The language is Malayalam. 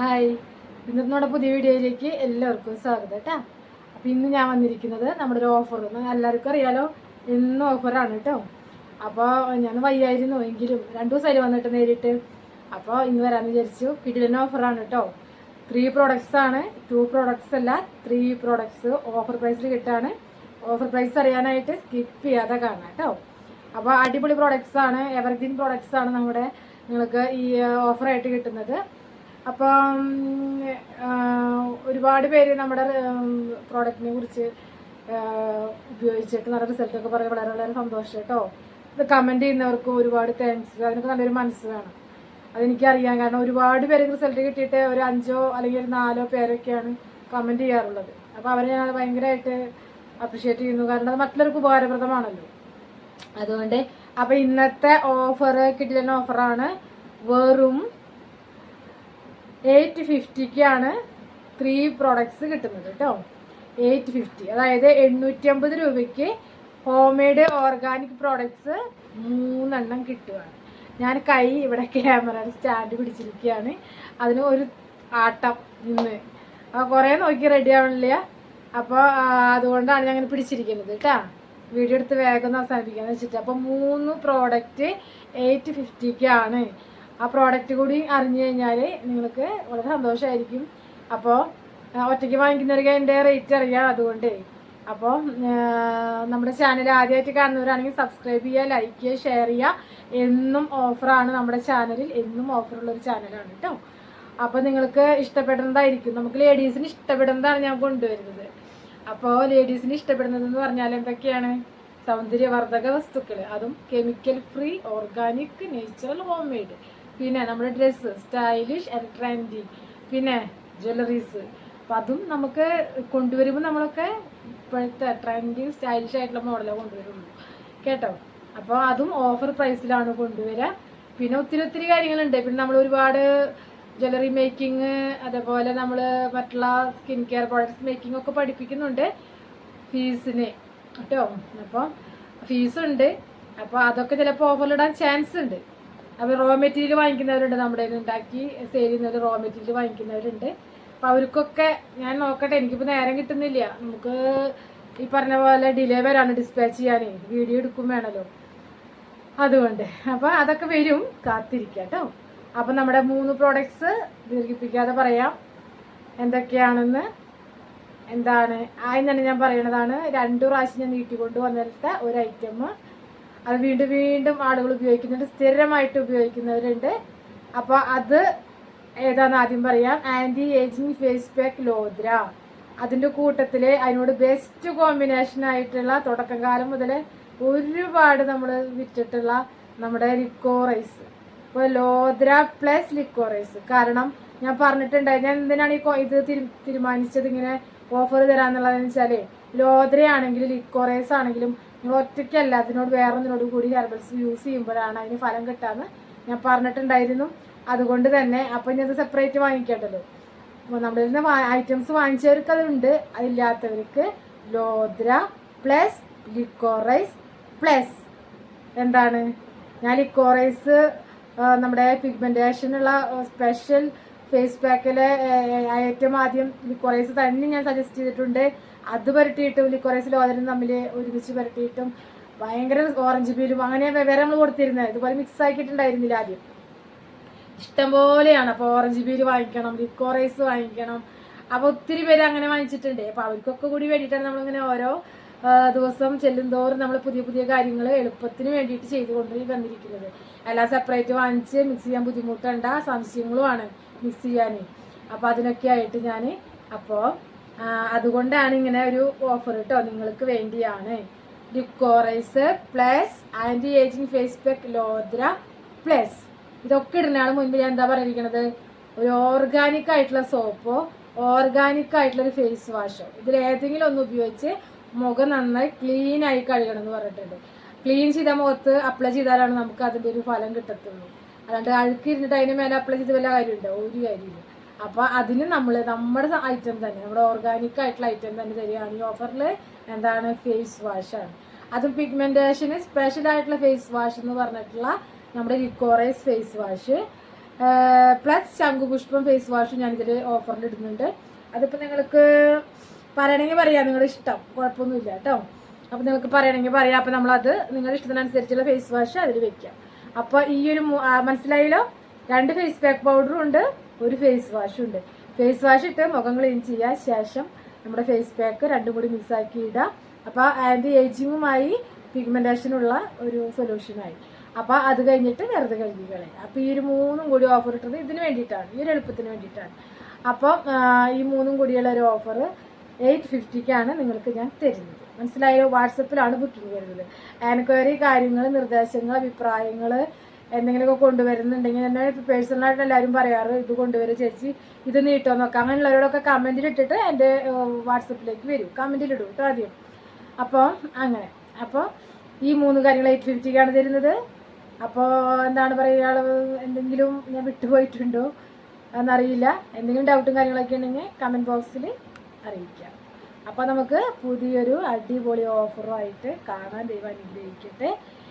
ഹായ്. ഇന്നത്തെ പുതിയ വീഡിയോയിലേക്ക് എല്ലാവർക്കും സ്വാഗതം കേട്ടോ. അപ്പോൾ ഇന്ന് ഞാൻ വന്നിരിക്കുന്നത് നമ്മുടെ ഒരു ഓഫർ എല്ലാവർക്കും അറിയാലോ എന്നും ഓഫറാണ് കേട്ടോ. അപ്പോൾ ഞാൻ വയ്യായിരുന്നു എങ്കിലും രണ്ടു ദിവസമായി വന്നിട്ട് നേരിട്ട്. അപ്പോൾ ഇന്ന് വരാമെന്ന് വിചാരിച്ചു. കിടിലിന് ഓഫറാണ് കേട്ടോ. ത്രീ പ്രോഡക്റ്റ്സ് ആണ്. ടു പ്രോഡക്റ്റ്സ് അല്ല ത്രീ പ്രോഡക്റ്റ്സ് ഓഫർ പ്രൈസിൽ കിട്ടാണ്. ഓഫർ പ്രൈസ് അറിയാനായിട്ട് സ്കിപ്പ് ചെയ്യാതെ കാണാം കേട്ടോ. അപ്പോൾ അടിപൊളി പ്രോഡക്റ്റ്സ് ആണ്. എവർഗ്രീൻ പ്രോഡക്റ്റ്സ് ആണ് നമ്മുടെ നിങ്ങൾക്ക് ഈ ഓഫറായിട്ട് കിട്ടുന്നത്. അപ്പം ഒരുപാട് പേര് നമ്മുടെ പ്രോഡക്റ്റിനെ കുറിച്ച് ഉപയോഗിച്ചിട്ട് നല്ല റിസൾട്ടൊക്കെ പറഞ്ഞ് വളരെ വളരെ സന്തോഷം കേട്ടോ. ഇത് കമന്റ് ചെയ്യുന്നവർക്കും ഒരുപാട് താങ്ക്സ് അതിനൊക്കെ നല്ലൊരു മനസ്സ് വേണം. അതെനിക്കറിയാം. കാരണം ഒരുപാട് പേർക്ക് റിസൾട്ട് കിട്ടിയിട്ട് ഒരു അഞ്ചോ അല്ലെങ്കിൽ ഒരു നാലോ പേരൊക്കെയാണ് കമന്റ് ചെയ്യാറുള്ളത്. അപ്പോൾ അവരെ ഞാൻ ഭയങ്കരമായിട്ട് അപ്രിഷ്യേറ്റ് ചെയ്യുന്നു. കാരണം അത് മറ്റുള്ളവർക്ക് ഉപകാരപ്രദമാണല്ലോ. അതുകൊണ്ട് അപ്പോൾ ഇന്നത്തെ ഓഫർ കിട്ടിയ ഓഫറാണ് വെറും എയ്റ്റ് ഫിഫ്റ്റിക്കാണ് ത്രീ പ്രോഡക്ട്സ് കിട്ടുന്നത് കേട്ടോ. Eight fifty. അതായത് എണ്ണൂറ്റി അമ്പത് രൂപയ്ക്ക് ഹോം മെയ്ഡ് ഓർഗാനിക് പ്രോഡക്ട്സ് മൂന്നെണ്ണം കിട്ടുകയാണ് ഞാൻ കൈ ഇവിടെ ക്യാമറ സ്റ്റാൻഡ് പിടിച്ചിരിക്കുകയാണ്. അതിന് ഒരു ആട്ടം അപ്പോൾ കുറേ നോക്കി റെഡി ആവണില്ല. അപ്പോൾ അതുകൊണ്ടാണ് ഞാൻ അങ്ങനെ പിടിച്ചിരിക്കുന്നത് കേട്ടോ. വീഡിയോ എടുത്ത് വേഗം അവസാനിപ്പിക്കാന്ന് വെച്ചിട്ട്. അപ്പോൾ മൂന്ന് പ്രോഡക്റ്റ് എയ്റ്റ് ഫിഫ്റ്റിക്കാണ്. ആ പ്രോഡക്റ്റ് കൂടി അറിഞ്ഞു കഴിഞ്ഞാൽ നിങ്ങൾക്ക് വളരെ സന്തോഷമായിരിക്കും അപ്പോൾ ഒറ്റയ്ക്ക് വാങ്ങിക്കുന്നവർക്ക് അതിന്റെ റേറ്റ് അറിയാം അതുകൊണ്ട്. അപ്പോൾ നമ്മുടെ ചാനൽ ആദ്യമായിട്ട് കാണുന്നവരാണെങ്കിൽ സബ്സ്ക്രൈബ് ചെയ്യുക ലൈക്ക് ചെയ്യുക ഷെയർ ചെയ്യുക. എന്നും ഓഫറാണ് നമ്മുടെ ചാനലിൽ എന്നും ഓഫറുള്ള ഒരു ചാനലാണ് കേട്ടോ അപ്പോൾ നിങ്ങൾക്ക് ഇഷ്ടപ്പെടുന്നതായിരിക്കും. നമുക്ക് ലേഡീസിന് ഇഷ്ടപ്പെടുന്നതാണ് ഞാൻ കൊണ്ടുവരുന്നത്. അപ്പോൾ ലേഡീസിന് ഇഷ്ടപ്പെടുന്നതെന്ന് പറഞ്ഞാൽ എന്തൊക്കെയാണ്? സൗന്ദര്യവർദ്ധക വസ്തുക്കൾ അതും chemical free organic natural home made പിന്നെ നമ്മുടെ ഡ്രസ്സ് സ്റ്റൈലിഷ് ആൻഡ് ട്രെൻഡി പിന്നെ ജ്വല്ലറീസ് അപ്പം അതും നമുക്ക് കൊണ്ടുവരുമ്പോൾ നമ്മളൊക്കെ ഇപ്പോഴത്തെ ട്രെൻഡി സ്റ്റൈലിഷ് ആയിട്ടുള്ള മോഡലേ കൊണ്ടുവരുള്ളൂ. കേട്ടോ? അപ്പോൾ അതും ഓഫർ പ്രൈസിലാണ് കൊണ്ടുവരിക പിന്നെ ഒത്തിരി ഒത്തിരി കാര്യങ്ങളുണ്ട്. പിന്നെ നമ്മൾ ഒരുപാട് ജ്വല്ലറി മേക്കിംഗ് അതേപോലെ നമ്മൾ മറ്റുള്ള സ്കിൻ കെയർ പ്രോഡക്ട്സ് മേക്കിംഗ് ഒക്കെ പഠിപ്പിക്കുന്നുണ്ട് ഫീസിന് കേട്ടോ? അപ്പോൾ ഫീസുണ്ട് അപ്പോൾ അതൊക്കെ ചിലപ്പോൾ ഓഫറിലിടാൻ ചാൻസ് ഉണ്ട്. അപ്പോൾ റോ മെറ്റീരിയൽ വാങ്ങിക്കുന്നവരുണ്ട് നമ്മുടെ കയ്യിൽ ഉണ്ടാക്കി സെയിൽ ചെയ്യുന്നവർ റോ മെറ്റീരിയൽ വാങ്ങിക്കുന്നവരുണ്ട്. അപ്പോൾ അവർക്കൊക്കെ ഞാൻ നോക്കട്ടെ എനിക്കിപ്പോൾ നേരം കിട്ടുന്നില്ല. നമുക്ക് ഈ പറഞ്ഞ പോലെ ഡിലേ വരാണ് ഡിസ്പാച്ച് ചെയ്യാനേ. വീഡിയോ എടുക്കും വേണമല്ലോ അതുകൊണ്ട്. അപ്പോൾ അതൊക്കെ വരും. കാത്തിരിക്കുക കേട്ടോ. അപ്പം നമ്മുടെ മൂന്ന് പ്രോഡക്ട്സ് ദീർഘിപ്പിക്കാതെ പറയാം. എന്തൊക്കെയാണെന്ന് എന്താണ് ആയെന്നാണ് ഞാൻ പറയണതാണ് രണ്ടു പ്രാവശ്യം ഞാൻ നീട്ടിക്കൊണ്ട് വന്നിട്ട് ഒരു ഐറ്റം അത് വീണ്ടും വീണ്ടും ആളുകൾ ഉപയോഗിക്കുന്നുണ്ട് സ്ഥിരമായിട്ട് ഉപയോഗിക്കുന്നവരുണ്ട്. അപ്പോൾ അത് ഏതാന്ന് ആദ്യം പറയാം. Anti ageing face pack lodhra. അതിന്റെ കൂട്ടത്തിൽ അതിനോട് ബെസ്റ്റ് കോമ്പിനേഷൻ ആയിട്ടുള്ള തുടക്കം കാലം മുതൽ ഒരുപാട് നമ്മൾ വിറ്റിട്ടുള്ള നമ്മുടെ ലിക്കോറൈസ് ഇപ്പൊ ലോദ്ര പ്ലസ് ലിക്കോറൈസ് കാരണം ഞാൻ പറഞ്ഞിട്ടുണ്ടായി ഞാൻ എന്തിനാണ് ഈ ഇത് തീരു- തീരുമാനിച്ചത് ഇങ്ങനെ ഓഫർ തരാന്നുള്ളതെന്ന് വെച്ചാൽ ലോദ്രയാണെങ്കിലും ലിക്കോറൈസ് ആണെങ്കിലും നിങ്ങൾ ഒറ്റയ്ക്കല്ല അതിനോട് വേറൊന്നിനോട് കൂടി ഹെർബൽസ് യൂസ് ചെയ്യുമ്പോഴാണ് അതിന് ഫലം കിട്ടാന്ന് ഞാൻ പറഞ്ഞിട്ടുണ്ടായിരുന്നു. അതുകൊണ്ട് തന്നെ അപ്പം ഇനി അത് സെപ്പറേറ്റ് വാങ്ങിക്കേണ്ടല്ലോ. നമ്മുടെ നിന്ന് ഐറ്റംസ് വാങ്ങിച്ചവർക്ക് അതുണ്ട് അതില്ലാത്തവർക്ക് ലോദ്ര പ്ലസ് ലിക്കോറൈസ് പ്ലസ് എന്താണ്? ഞാൻ ലിക്കോറൈസ് നമ്മുടെ പിഗ്മെന്റേഷനുള്ള സ്പെഷ്യൽ ഫേസ് പാക്കിലെ ഏറ്റവും ആദ്യം ലിക്കോറൈസ് തന്നെ ഞാൻ സജസ്റ്റ് ചെയ്തിട്ടുണ്ട്. അത് പുരട്ടിയിട്ടും ലിക്കോറൈസ് ലോദനും തമ്മിൽ ഒരുമിച്ച് പുരട്ടിയിട്ടും ഭയങ്കര ഓറഞ്ച് പീലും അങ്ങനെ വേറെ നമ്മൾ കൊടുത്തിരുന്നത് ഇതുപോലെ മിക്സ് ആക്കിയിട്ടുണ്ടായിരുന്നില്ല ആദ്യം. ഇഷ്ടം പോലെയാണ് അപ്പോൾ ഓറഞ്ച് പീൽ വാങ്ങിക്കണം ലിക്കോറൈസ് വാങ്ങിക്കണം. അപ്പോൾ ഒത്തിരി പേര് അങ്ങനെ വാങ്ങിച്ചിട്ടുണ്ട്. അപ്പോൾ അവർക്കൊക്കെ കൂടി വേണ്ടിയിട്ടാണ് നമ്മളിങ്ങനെ ഓരോ ദിവസം ചെല്ലുന്തോറും നമ്മൾ പുതിയ പുതിയ കാര്യങ്ങൾ എളുപ്പത്തിന് വേണ്ടിയിട്ട് ചെയ്തുകൊണ്ട് വന്നിരിക്കുന്നത്. എല്ലാം സെപ്പറേറ്റ് വാങ്ങിച്ച് മിക്സ് ചെയ്യാൻ ബുദ്ധിമുട്ടണ്ട സംശയങ്ങളുമാണ് മിക്സ് ചെയ്യാൻ അപ്പോൾ അതിനൊക്കെ ആയിട്ട് ഞാൻ അപ്പോൾ അതുകൊണ്ടാണ് ഇങ്ങനെ ഒരു ഓഫർ കേട്ടോ നിങ്ങൾക്ക് വേണ്ടിയാണ്. Decoloriser plus anti ageing face pack lodhra plus ഇതൊക്കെ ഇടുന്നതാണ് മുൻപ് ഞാൻ എന്താ പറഞ്ഞിരിക്കുന്നത് ഒരു ഓർഗാനിക് ആയിട്ടുള്ള സോപ്പോ ഓർഗാനിക് ആയിട്ടുള്ള ഒരു ഫേസ് വാഷോ ഇതിൽ ഏതെങ്കിലും ഒന്ന് ഉപയോഗിച്ച് മുഖം നന്നായി ക്ലീൻ ആയി കഴുകണം എന്ന് പറഞ്ഞിട്ടുണ്ട്. ക്ലീൻ ചെയ്ത മുഖത്ത് അപ്ലൈ ചെയ്താലാണ് നമുക്ക് അതിന്റെ ഒരു ഫലം കിട്ടത്തുള്ളൂ. അല്ലാണ്ട് അഴുക്കിരുന്നിട്ട് അതിന് മേലെ അപ്ലൈ ചെയ്ത് വല്ല കാര്യമുണ്ടോ ഒരു കാര്യമില്ല. അപ്പോൾ അതിന് നമ്മൾ നമ്മുടെ ഐറ്റം തന്നെ നമ്മുടെ ഓർഗാനിക് ആയിട്ടുള്ള ഐറ്റം തന്നെ തരികയാണ്. ഈ ഓഫറിൽ എന്താണ്? ഫേസ് വാഷ് ആണ്. അതും പിഗ്മെന്റേഷന് സ്പെഷ്യൽ ആയിട്ടുള്ള ഫേസ് വാഷ് എന്ന് പറഞ്ഞിട്ടുള്ള നമ്മുടെ ലിക്കോറൈസ് ഫേസ് വാഷ് പ്ലസ് ശംഖുപുഷ്പം ഫേസ് വാഷ് ഞാൻ ഞാനിതിൽ ഓഫറിൽ ഇടുന്നുണ്ട്. അതിപ്പോൾ നിങ്ങൾക്ക് പറയണമെങ്കിൽ പറയാം. നിങ്ങളുടെ ഇഷ്ടം. കുഴപ്പമൊന്നുമില്ല കേട്ടോ. അപ്പോൾ നിങ്ങൾക്ക് പറയണമെങ്കിൽ പറയാം. അപ്പോൾ നമ്മളത് നിങ്ങളുടെ ഇഷ്ടത്തിനനുസരിച്ചുള്ള ഫേസ് വാഷ് അതിൽ വെക്കാം. അപ്പോൾ ഈ ഒരു മനസ്സിലായല്ലോ? രണ്ട് ഫേസ് പാക്ക് പൗഡറും ഉണ്ട്. ഒരു ഫേസ് വാഷും ഉണ്ട്. ഫേസ് വാഷ് ഇട്ട് മുഖം ക്ലീൻ ചെയ്യുക ശേഷം നമ്മുടെ ഫേസ് പാക്ക് രണ്ടും കൂടി മിക്സ് ആക്കി ഇടുക അപ്പോൾ ആന്റി ഏജിങ്ങുമായി പിഗ്മെന്റേഷനുള്ള ഒരു സൊല്യൂഷനായി അപ്പോൾ അത് കഴിഞ്ഞിട്ട് വെറുതെ കഴുകി കളയും. അപ്പോൾ ഈ ഒരു മൂന്നും കൂടി ഓഫർ ഇട്ടത് ഇതിന് വേണ്ടിയിട്ടാണ്. ഈ ഒരു എളുപ്പത്തിന് വേണ്ടിയിട്ടാണ്. അപ്പം ഈ മൂന്നും കൂടിയുള്ള ഒരു ഓഫർ എയ്റ്റ് ഫിഫ്റ്റിക്കാണ് നിങ്ങൾക്ക് ഞാൻ തരുന്നത്. മനസ്സിലായോ? വാട്സപ്പിലാണ് ബുക്കിംഗ് വരുന്നത്. എൻക്വയറി കാര്യങ്ങൾ നിർദ്ദേശങ്ങൾ അഭിപ്രായങ്ങൾ എന്തെങ്കിലുമൊക്കെ കൊണ്ടുവരുന്നുണ്ടെങ്കിൽ എന്നെ പേഴ്സണലായിട്ട് എല്ലാവരും പറയാറ് ഇത് കൊണ്ടുവരും ചേച്ചി ഇത് നീട്ടോ നോക്കാം അങ്ങനെയുള്ളവരോടൊക്കെ കമന്റിൽ ഇട്ടിട്ട് എന്റെ വാട്സപ്പിലേക്ക് വരും. കമന്റിൽ ഇടും കേട്ടോ ആദ്യം. അപ്പോൾ അങ്ങനെ. അപ്പോൾ ഈ മൂന്ന് കാര്യങ്ങൾ എയ്റ്റ് ഫിഫ്റ്റിക്കാണ് തരുന്നത്. അപ്പോൾ എന്താണ് പറയുക എന്തെങ്കിലും ഞാൻ വിട്ടുപോയിട്ടുണ്ടോ എന്നറിയില്ല. എന്തെങ്കിലും ഡൗട്ടും കാര്യങ്ങളൊക്കെ ഉണ്ടെങ്കിൽ കമന്റ് ബോക്സിൽ അറിയിക്കാം. അപ്പോൾ നമുക്ക് പുതിയൊരു അടിപൊളി ഓഫറുമായിട്ട് കാണാൻ ദൈവം അനുഗ്രഹിക്കട്ടെ.